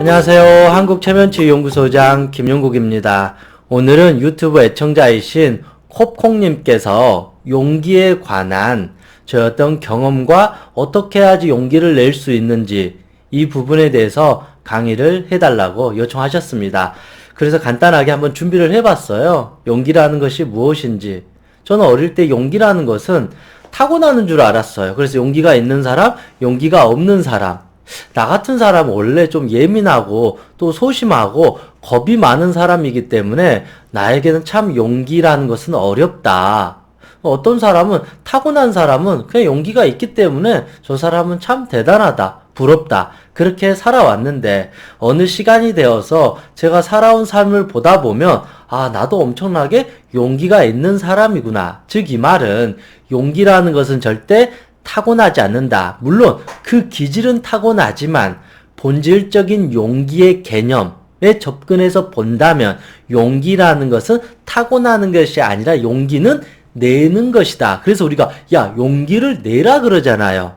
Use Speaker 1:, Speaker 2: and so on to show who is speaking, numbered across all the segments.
Speaker 1: 안녕하세요. 한국체면치유연구소장 김용국입니다. 오늘은 유튜브 애청자이신 콥콩님께서 용기에 관한 저 어떤 경험과 어떻게 해야지 용기를 낼 수 있는지 이 부분에 대해서 강의를 해달라고 요청하셨습니다. 그래서 간단하게 한번 준비를 해봤어요. 용기라는 것이 무엇인지. 저는 어릴 때 용기라는 것은 타고나는 줄 알았어요. 그래서 용기가 있는 사람, 용기가 없는 사람. 나 같은 사람은 원래 좀 예민하고 또 소심하고 겁이 많은 사람이기 때문에 나에게는 참 용기라는 것은 어렵다. 어떤 사람은 타고난 사람은 그냥 용기가 있기 때문에 저 사람은 참 대단하다. 부럽다. 그렇게 살아왔는데 어느 시간이 되어서 제가 살아온 삶을 보다 보면 아, 나도 엄청나게 용기가 있는 사람이구나. 즉, 이 말은 용기라는 것은 절대 타고나지 않는다. 물론 그 기질은 타고나지만 본질적인 용기의 개념에 접근해서 본다면 용기라는 것은 타고나는 것이 아니라 용기는 내는 것이다. 그래서 우리가 야, 용기를 내라 그러잖아요.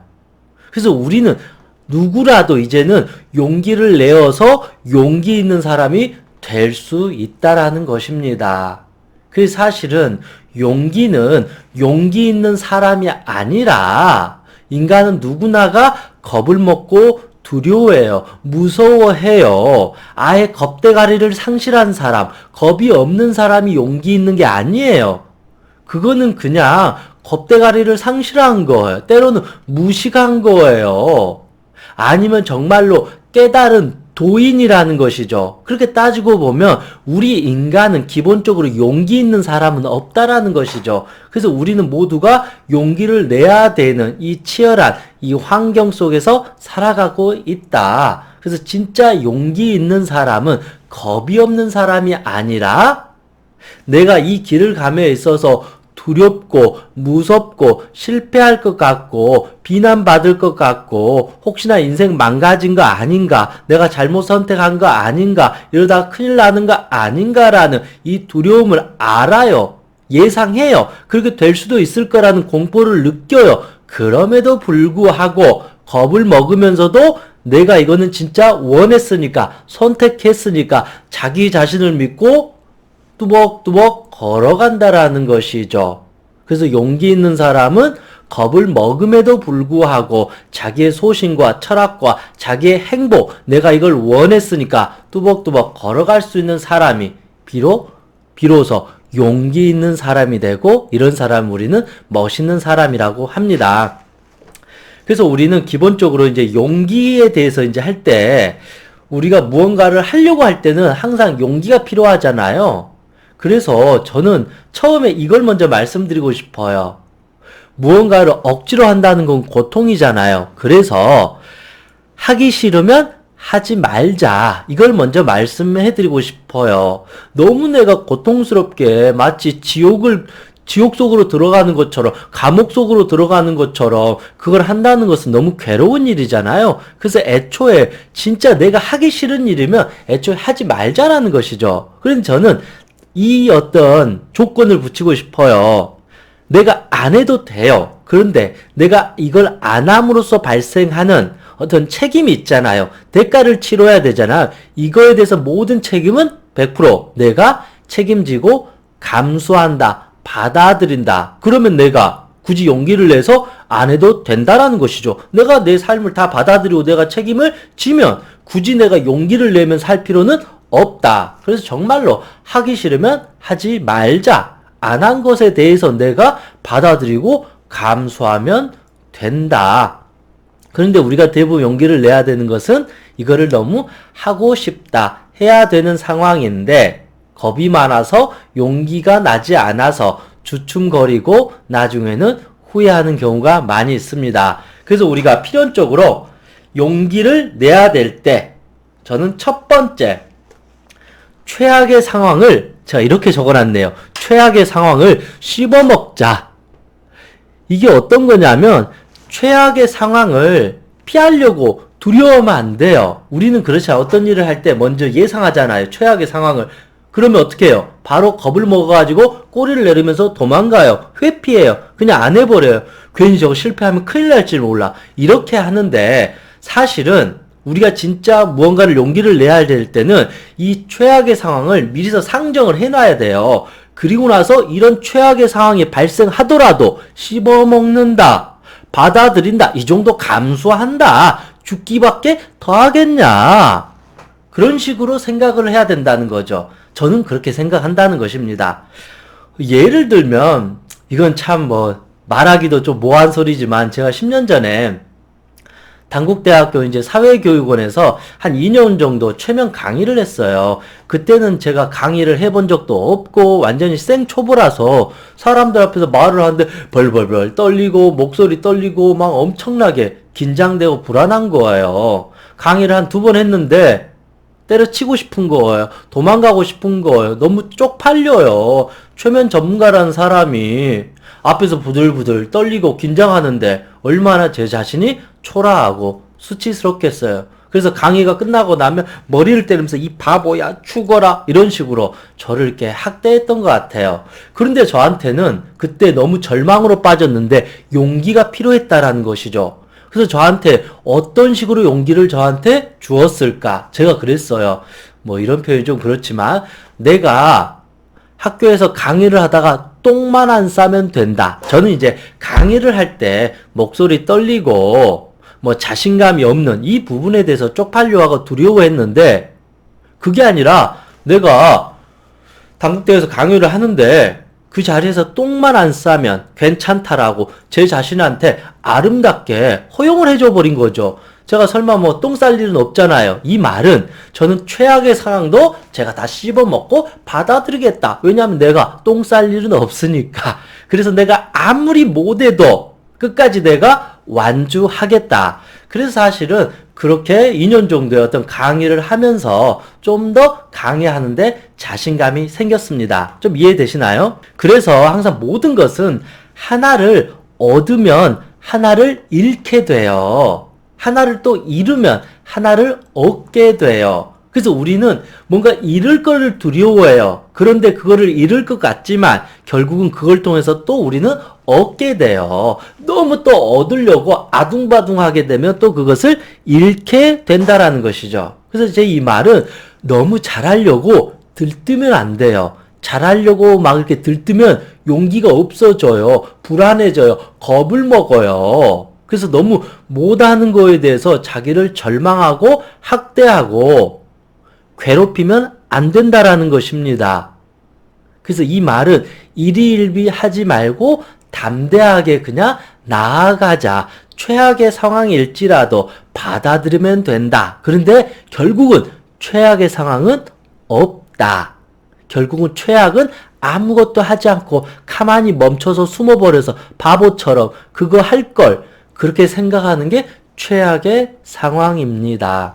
Speaker 1: 그래서 우리는 누구라도 이제는 용기를 내어서 용기 있는 사람이 될 수 있다라는 것입니다. 그 사실은 용기는 용기 있는 사람이 아니라 인간은 누구나가 겁을 먹고 두려워해요. 무서워해요. 아예 겁대가리를 상실한 사람, 겁이 없는 사람이 용기 있는 게 아니에요. 그거는 그냥 겁대가리를 상실한 거예요. 때로는 무식한 거예요. 아니면 정말로 깨달은 도인이라는 것이죠. 그렇게 따지고 보면 우리 인간은 기본적으로 용기 있는 사람은 없다라는 것이죠. 그래서 우리는 모두가 용기를 내야 되는 이 치열한 이 환경 속에서 살아가고 있다. 그래서 진짜 용기 있는 사람은 겁이 없는 사람이 아니라 내가 이 길을 감에 있어서 두렵고 무섭고 실패할 것 같고 비난받을 것 같고 혹시나 인생 망가진 거 아닌가 내가 잘못 선택한 거 아닌가 이러다가 큰일 나는 거 아닌가라는 이 두려움을 알아요. 예상해요. 그렇게 될 수도 있을 거라는 공포를 느껴요. 그럼에도 불구하고 겁을 먹으면서도 내가 이거는 진짜 원했으니까 선택했으니까 자기 자신을 믿고 뚜벅뚜벅 걸어간다라는 것이죠. 그래서 용기 있는 사람은 겁을 먹음에도 불구하고 자기의 소신과 철학과 자기의 행복, 내가 이걸 원했으니까 뚜벅뚜벅 걸어갈 수 있는 사람이 비록, 비로소 용기 있는 사람이 되고 이런 사람 우리는 멋있는 사람이라고 합니다. 그래서 우리는 기본적으로 이제 용기에 대해서 이제 할 때 우리가 무언가를 하려고 할 때는 항상 용기가 필요하잖아요. 그래서 저는 처음에 이걸 먼저 말씀드리고 싶어요. 무언가를 억지로 한다는 건 고통이잖아요. 그래서 하기 싫으면 하지 말자. 이걸 먼저 말씀해 드리고 싶어요. 너무 내가 고통스럽게 마치 지옥을 지옥 속으로 들어가는 것처럼 감옥 속으로 들어가는 것처럼 그걸 한다는 것은 너무 괴로운 일이잖아요. 그래서 애초에 진짜 내가 하기 싫은 일이면 애초에 하지 말자라는 것이죠. 그런데 저는 이 어떤 조건을 붙이고 싶어요. 내가 안 해도 돼요. 그런데 내가 이걸 안 함으로써 발생하는 어떤 책임이 있잖아요. 대가를 치러야 되잖아. 이거에 대해서 모든 책임은 100% 내가 책임지고 감수한다. 받아들인다. 그러면 내가 굳이 용기를 내서 안 해도 된다라는 것이죠. 내가 내 삶을 다 받아들이고 내가 책임을 지면 굳이 내가 용기를 내면 살 필요는 없다. 그래서 정말로 하기 싫으면 하지 말자. 안 한 것에 대해서 내가 받아들이고 감수하면 된다. 그런데 우리가 대부분 용기를 내야 되는 것은 이거를 너무 하고 싶다. 해야 되는 상황인데 겁이 많아서 용기가 나지 않아서 주춤거리고 나중에는 후회하는 경우가 많이 있습니다. 그래서 우리가 필연적으로 용기를 내야 될 때 저는 첫 번째 최악의 상황을 제가 이렇게 적어놨네요. 최악의 상황을 씹어먹자. 이게 어떤 거냐면 최악의 상황을 피하려고 두려워하면 안 돼요. 우리는 그렇지 않아요. 어떤 일을 할 때 먼저 예상하잖아요. 최악의 상황을. 그러면 어떻게 해요? 바로 겁을 먹어가지고 꼬리를 내리면서 도망가요. 회피해요. 그냥 안 해버려요. 괜히 저거 실패하면 큰일 날지 몰라. 이렇게 하는데 사실은 우리가 진짜 무언가를 용기를 내야 될 때는 이 최악의 상황을 미리서 상정을 해놔야 돼요. 그리고 나서 이런 최악의 상황이 발생하더라도 씹어먹는다. 받아들인다. 이 정도 감수한다. 죽기밖에 더 하겠냐. 그런 식으로 생각을 해야 된다는 거죠. 저는 그렇게 생각한다는 것입니다. 예를 들면, 이건 참 뭐, 말하기도 좀 모한 소리지만, 제가 10년 전에 단국대학교 이제 사회교육원에서 한 2년 정도 최면 강의를 했어요. 그때는 제가 강의를 해본 적도 없고 완전히 생초보라서 사람들 앞에서 말을 하는데 벌벌벌 떨리고 목소리 떨리고 막 엄청나게 긴장되고 불안한 거예요. 강의를 한 두 번 했는데 때려치고 싶은 거예요. 도망가고 싶은 거예요. 너무 쪽팔려요. 최면 전문가라는 사람이 앞에서 부들부들 떨리고 긴장하는데 얼마나 제 자신이 초라하고 수치스럽겠어요. 그래서 강의가 끝나고 나면 머리를 때리면서 이 바보야 죽어라 이런 식으로 저를 이렇게 학대했던 것 같아요. 그런데 저한테는 그때 너무 절망으로 빠졌는데 용기가 필요했다라는 것이죠. 그래서 저한테 어떤 식으로 용기를 저한테 주었을까? 제가 그랬어요. 뭐 이런 표현이 좀 그렇지만 내가 학교에서 강의를 하다가 똥만 안 싸면 된다. 저는 이제 강의를 할 때 목소리 떨리고 뭐 자신감이 없는 이 부분에 대해서 쪽팔려하고 두려워했는데 그게 아니라 내가 당국대에서 강의를 하는데 그 자리에서 똥만 안 싸면 괜찮다라고 제 자신한테 아름답게 허용을 해줘 버린 거죠. 제가 설마 뭐 똥 쌀 일은 없잖아요. 이 말은 저는 최악의 상황도 제가 다 씹어 먹고 받아들이겠다. 왜냐하면 내가 똥 쌀 일은 없으니까. 그래서 내가 아무리 못해도 끝까지 내가 완주하겠다. 그래서 사실은 그렇게 2년 정도의 어떤 강의를 하면서 좀 더 강의하는데 자신감이 생겼습니다. 좀 이해되시나요? 그래서 항상 모든 것은 하나를 얻으면 하나를 잃게 돼요. 하나를 또 잃으면 하나를 얻게 돼요. 그래서 우리는 뭔가 잃을 거를 두려워해요. 그런데 그거를 잃을 것 같지만 결국은 그걸 통해서 또 우리는 얻게 돼요. 너무 또 얻으려고 아둥바둥하게 되면 또 그것을 잃게 된다라는 것이죠. 그래서 제 이 말은 너무 잘하려고 들뜨면 안 돼요. 잘하려고 막 이렇게 들뜨면 용기가 없어져요. 불안해져요. 겁을 먹어요. 그래서 너무 못하는 거에 대해서 자기를 절망하고 학대하고 괴롭히면 안 된다라는 것입니다. 그래서 이 말은 일희일비 하지 말고 담대하게 그냥 나아가자. 최악의 상황일지라도 받아들이면 된다. 그런데 결국은 최악의 상황은 없다. 결국은 최악은 아무것도 하지 않고 가만히 멈춰서 숨어버려서 바보처럼 그거 할 걸 그렇게 생각하는 게 최악의 상황입니다.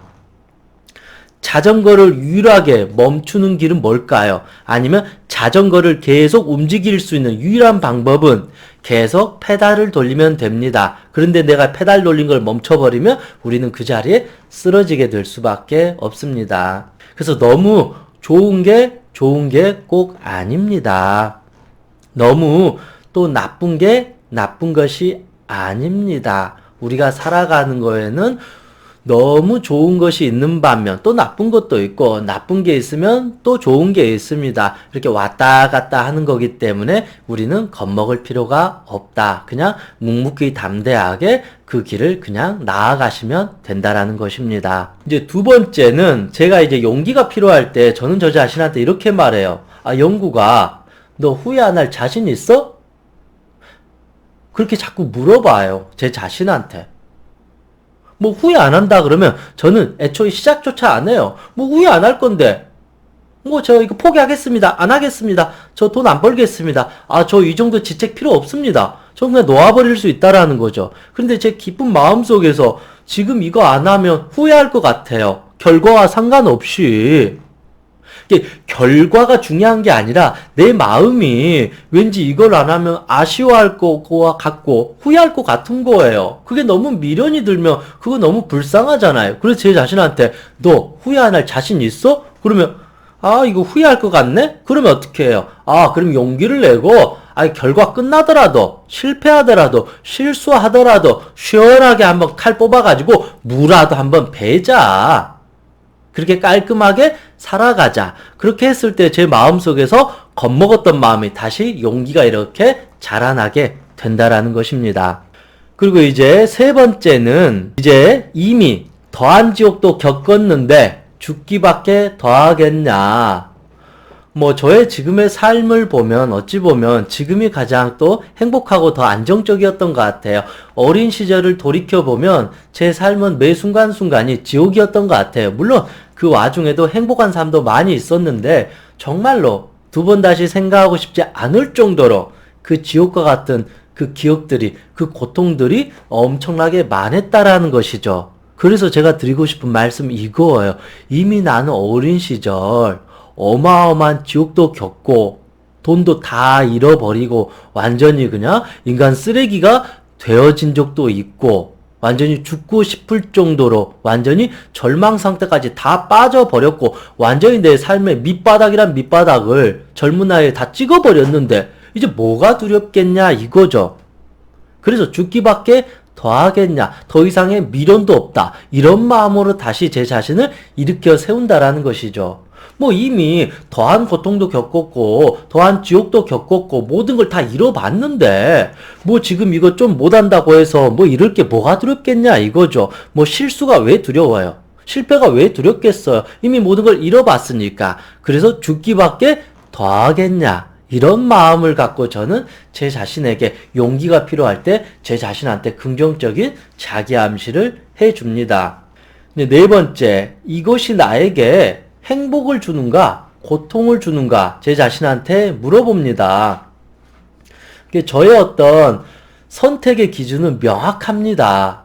Speaker 1: 자전거를 유일하게 멈추는 길은 뭘까요? 아니면 자전거를 계속 움직일 수 있는 유일한 방법은 계속 페달을 돌리면 됩니다. 그런데 내가 페달 돌린 걸 멈춰버리면 우리는 그 자리에 쓰러지게 될 수밖에 없습니다. 그래서 너무 좋은 게 좋은 게 꼭 아닙니다. 너무 또 나쁜 게 나쁜 것이 아닙니다. 우리가 살아가는 거에는 너무 좋은 것이 있는 반면 또 나쁜 것도 있고 나쁜 게 있으면 또 좋은 게 있습니다. 이렇게 왔다 갔다 하는 거기 때문에 우리는 겁먹을 필요가 없다. 그냥 묵묵히 담대하게 그 길을 그냥 나아가시면 된다라는 것입니다. 이제 두 번째는 제가 이제 용기가 필요할 때 저는 저 자신한테 이렇게 말해요. 아, 영구가 너 후회 안 할 자신 있어? 그렇게 자꾸 물어봐요. 제 자신한테. 뭐 후회 안 한다 그러면 저는 애초에 시작조차 안 해요. 뭐 후회 안 할 건데. 뭐저 이거 포기하겠습니다. 안 하겠습니다. 저 돈 안 벌겠습니다. 아, 저 이 정도 지책 필요 없습니다. 저 그냥 놓아버릴 수 있다라는 거죠. 그런데 제 기쁜 마음 속에서 지금 이거 안 하면 후회할 것 같아요. 결과와 상관없이. 이게 결과가 중요한 게 아니라 내 마음이 왠지 이걸 안 하면 아쉬워할 거와 같고 후회할 것 같은 거예요. 그게 너무 미련이 들면 그거 너무 불쌍하잖아요. 그래서 제 자신한테 너 후회 안 할 자신 있어? 그러면 아 이거 후회할 것 같네? 그러면 어떻게 해요? 아 그럼 용기를 내고 아니, 결과 끝나더라도, 실패하더라도, 실수하더라도, 시원하게 한번 칼 뽑아가지고, 무라도 한번 베자. 그렇게 깔끔하게 살아가자. 그렇게 했을 때 제 마음속에서 겁먹었던 마음이 다시 용기가 이렇게 자라나게 된다라는 것입니다. 그리고 이제 세 번째는 이제 이미 더한 지옥도 겪었는데 죽기밖에 더하겠냐. 뭐 저의 지금의 삶을 보면 어찌 보면 지금이 가장 또 행복하고 더 안정적이었던 것 같아요. 어린 시절을 돌이켜 보면 제 삶은 매 순간순간이 지옥이었던 것 같아요. 물론 그 와중에도 행복한 삶도 많이 있었는데 정말로 두 번 다시 생각하고 싶지 않을 정도로 그 지옥과 같은 그 기억들이 그 고통들이 엄청나게 많았다라는 것이죠. 그래서 제가 드리고 싶은 말씀 이거예요. 이미 나는 어린 시절 어마어마한 지옥도 겪고 돈도 다 잃어버리고 완전히 그냥 인간 쓰레기가 되어진 적도 있고 완전히 죽고 싶을 정도로 완전히 절망 상태까지 다 빠져버렸고 완전히 내 삶의 밑바닥이란 밑바닥을 젊은 나이에 다 찍어버렸는데 이제 뭐가 두렵겠냐 이거죠. 그래서 죽기밖에 더 하겠냐, 더 이상의 미련도 없다. 이런 마음으로 다시 제 자신을 일으켜 세운다라는 것이죠. 뭐 이미 더한 고통도 겪었고, 더한 지옥도 겪었고, 모든 걸 다 잃어봤는데, 뭐 지금 이거 좀 못한다고 해서 뭐 이럴 게 뭐가 두렵겠냐 이거죠. 뭐 실수가 왜 두려워요? 실패가 왜 두렵겠어요? 이미 모든 걸 잃어봤으니까. 그래서 죽기밖에 더 하겠냐. 이런 마음을 갖고 저는 제 자신에게 용기가 필요할 때 제 자신한테 긍정적인 자기 암시를 해 줍니다. 네 번째, 이것이 나에게 행복을 주는가, 고통을 주는가, 제 자신한테 물어봅니다. 저의 어떤 선택의 기준은 명확합니다.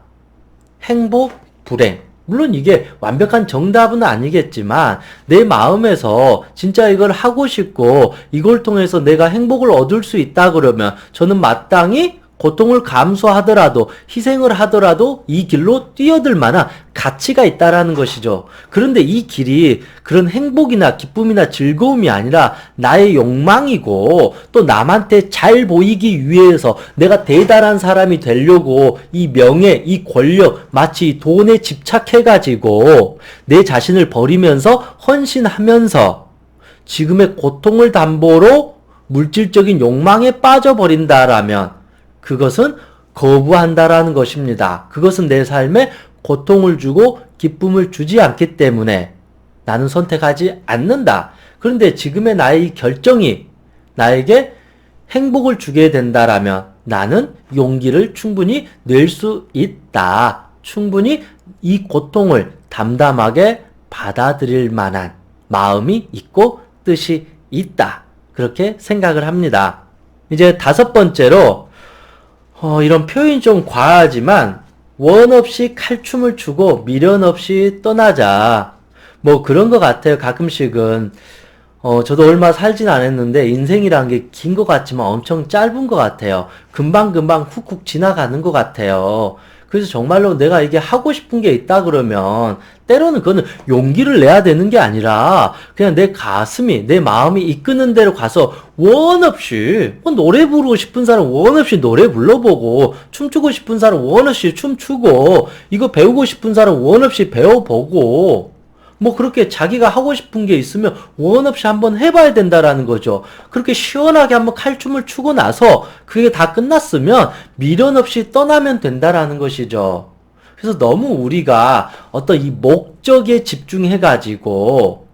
Speaker 1: 행복, 불행. 물론 이게 완벽한 정답은 아니겠지만 내 마음에서 진짜 이걸 하고 싶고 이걸 통해서 내가 행복을 얻을 수 있다 그러면 저는 마땅히 고통을 감수하더라도 희생을 하더라도 이 길로 뛰어들 만한 가치가 있다라는 것이죠. 그런데 이 길이 그런 행복이나 기쁨이나 즐거움이 아니라 나의 욕망이고 또 남한테 잘 보이기 위해서 내가 대단한 사람이 되려고 이 명예, 이 권력, 마치 돈에 집착해가지고 내 자신을 버리면서 헌신하면서 지금의 고통을 담보로 물질적인 욕망에 빠져버린다라면 그것은 거부한다라는 것입니다. 그것은 내 삶에 고통을 주고 기쁨을 주지 않기 때문에 나는 선택하지 않는다. 그런데 지금의 나의 결정이 나에게 행복을 주게 된다라면 나는 용기를 충분히 낼 수 있다. 충분히 이 고통을 담담하게 받아들일 만한 마음이 있고 뜻이 있다. 그렇게 생각을 합니다. 이제 다섯 번째로 어, 이런 표현이 좀 과하지만 원 없이 칼춤을 추고 미련 없이 떠나자. 뭐 그런 것 같아요. 가끔씩은. 어, 저도 얼마 살진 않았는데 인생이란 게 긴 것 같지만 엄청 짧은 것 같아요. 금방금방 훅훅 지나가는 것 같아요. 그래서 정말로 내가 이게 하고 싶은 게 있다 그러면 때로는 그거는 용기를 내야 되는 게 아니라 그냥 내 가슴이 내 마음이 이끄는 대로 가서 원 없이 뭐 노래 부르고 싶은 사람 원 없이 노래 불러보고 춤추고 싶은 사람 원 없이 춤추고 이거 배우고 싶은 사람 원 없이 배워보고 뭐 그렇게 자기가 하고 싶은 게 있으면 원 없이 한번 해봐야 된다라는 거죠. 그렇게 시원하게 한번 칼춤을 추고 나서 그게 다 끝났으면 미련 없이 떠나면 된다라는 것이죠. 그래서 너무 우리가 어떤 이 목적에 집중해가지고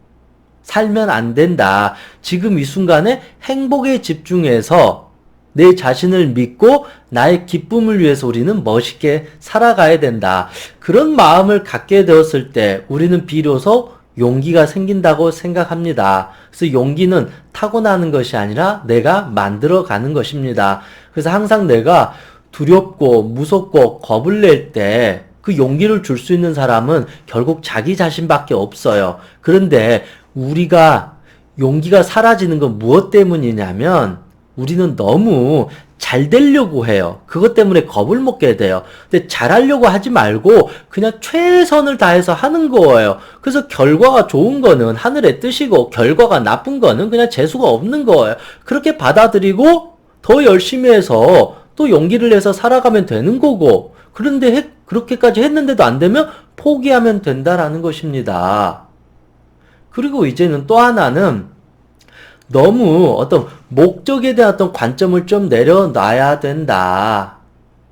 Speaker 1: 살면 안 된다. 지금 이 순간에 행복에 집중해서 내 자신을 믿고 나의 기쁨을 위해서 우리는 멋있게 살아가야 된다. 그런 마음을 갖게 되었을 때 우리는 비로소 용기가 생긴다고 생각합니다. 그래서 용기는 타고나는 것이 아니라 내가 만들어 가는 것입니다. 그래서 항상 내가 두렵고 무섭고 겁을 낼때 그 용기를 줄 수 있는 사람은 결국 자기 자신밖에 없어요. 그런데 우리가 용기가 사라지는 건 무엇 때문이냐면 우리는 너무 잘 되려고 해요. 그것 때문에 겁을 먹게 돼요. 근데 잘하려고 하지 말고 그냥 최선을 다해서 하는 거예요. 그래서 결과가 좋은 거는 하늘의 뜻이고 결과가 나쁜 거는 그냥 재수가 없는 거예요. 그렇게 받아들이고 더 열심히 해서 또 용기를 내서 살아가면 되는 거고, 그런데 해- 그렇게까지 했는데도 안 되면 포기하면 된다라는 것입니다. 그리고 이제는 또 하나는 너무 어떤 목적에 대한 어떤 관점을 좀 내려놔야 된다.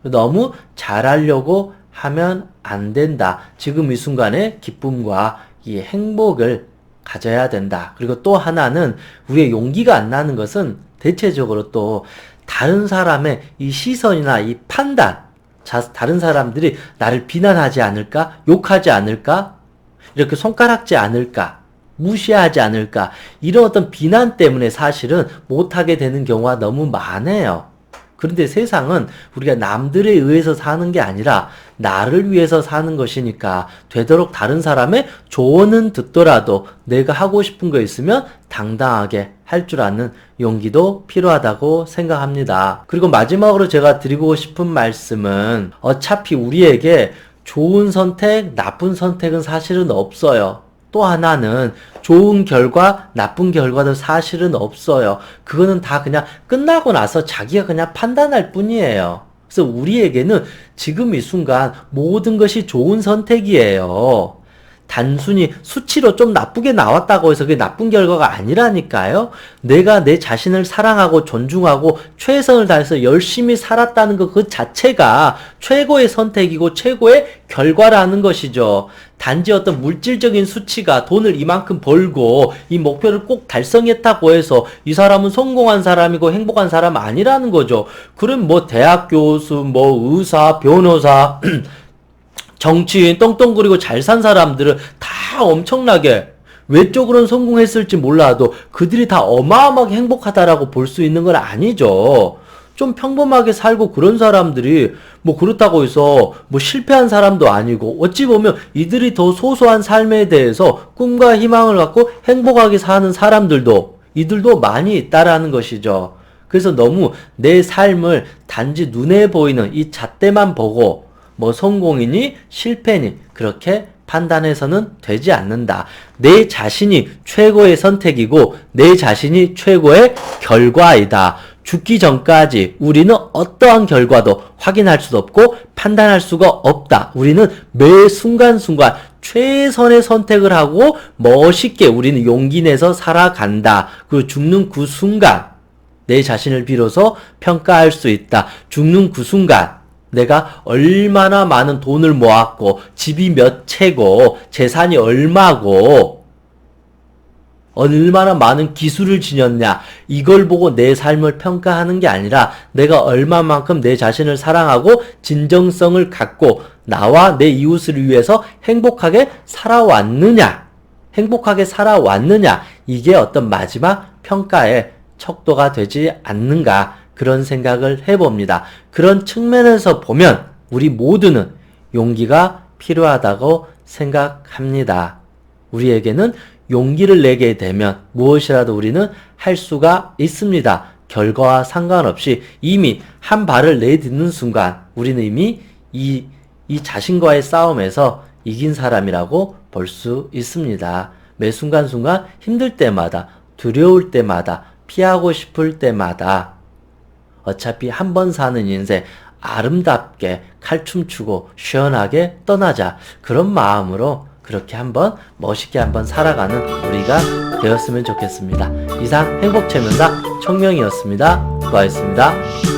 Speaker 1: 너무 잘하려고 하면 안 된다. 지금 이 순간의 기쁨과 이 행복을 가져야 된다. 그리고 또 하나는 우리의 용기가 안 나는 것은 대체적으로 또 다른 사람의 이 시선이나 이 판단, 자, 다른 사람들이 나를 비난하지 않을까? 욕하지 않을까? 이렇게 손가락지 않을까? 무시하지 않을까? 이런 어떤 비난 때문에 사실은 못하게 되는 경우가 너무 많아요. 그런데 세상은 우리가 남들에 의해서 사는 게 아니라 나를 위해서 사는 것이니까 되도록 다른 사람의 조언은 듣더라도 내가 하고 싶은 거 있으면 당당하게 할 줄 아는 용기도 필요하다고 생각합니다. 그리고 마지막으로 제가 드리고 싶은 말씀은 어차피 우리에게 좋은 선택, 나쁜 선택은 사실은 없어요. 또 하나는 좋은 결과, 나쁜 결과도 사실은 없어요. 그거는 다 그냥 끝나고 나서 자기가 그냥 판단할 뿐이에요. 그래서 우리에게는 지금 이 순간 모든 것이 좋은 선택이에요. 단순히 수치로 좀 나쁘게 나왔다고 해서 그게 나쁜 결과가 아니라니까요. 내가 내 자신을 사랑하고 존중하고 최선을 다해서 열심히 살았다는 것 그 자체가 최고의 선택이고 최고의 결과라는 것이죠. 단지 어떤 물질적인 수치가 돈을 이만큼 벌고 이 목표를 꼭 달성했다고 해서 이 사람은 성공한 사람이고 행복한 사람 아니라는 거죠. 그럼 뭐 대학 교수, 뭐 의사, 변호사, 정치인 떵떵거리고 잘 산 사람들은 다 엄청나게 외적으로는 성공했을지 몰라도 그들이 다 어마어마하게 행복하다라고 볼 수 있는 건 아니죠. 좀 평범하게 살고 그런 사람들이 뭐 그렇다고 해서 뭐 실패한 사람도 아니고 어찌 보면 이들이 더 소소한 삶에 대해서 꿈과 희망을 갖고 행복하게 사는 사람들도 이들도 많이 있다라는 것이죠. 그래서 너무 내 삶을 단지 눈에 보이는 이 잣대만 보고 뭐 성공이니 실패니 그렇게 판단해서는 되지 않는다. 내 자신이 최고의 선택이고 내 자신이 최고의 결과이다. 죽기 전까지 우리는 어떠한 결과도 확인할 수 없고 판단할 수가 없다. 우리는 매 순간순간 최선의 선택을 하고 멋있게 우리는 용기 내서 살아간다. 그리고 죽는 그 순간 내 자신을 비로소 평가할 수 있다. 죽는 그 순간 내가 얼마나 많은 돈을 모았고 집이 몇 채고 재산이 얼마고 얼마나 많은 기술을 지녔냐. 이걸 보고 내 삶을 평가하는 게 아니라 내가 얼마만큼 내 자신을 사랑하고 진정성을 갖고 나와 내 이웃을 위해서 행복하게 살아왔느냐. 행복하게 살아왔느냐. 이게 어떤 마지막 평가의 척도가 되지 않는가 그런 생각을 해봅니다. 그런 측면에서 보면 우리 모두는 용기가 필요하다고 생각합니다. 우리에게는 용기를 내게 되면 무엇이라도 우리는 할 수가 있습니다. 결과와 상관없이 이미 한 발을 내딛는 순간 우리는 이미 이, 이 자신과의 싸움에서 이긴 사람이라고 볼 수 있습니다. 매 순간순간 힘들 때마다, 두려울 때마다, 피하고 싶을 때마다 어차피 한 번 사는 인생 아름답게 칼춤추고 시원하게 떠나자. 그런 마음으로 그렇게 한번 멋있게 한번 살아가는 우리가 되었으면 좋겠습니다. 이상 행복체면사 청명이었습니다. 수고하셨습니다.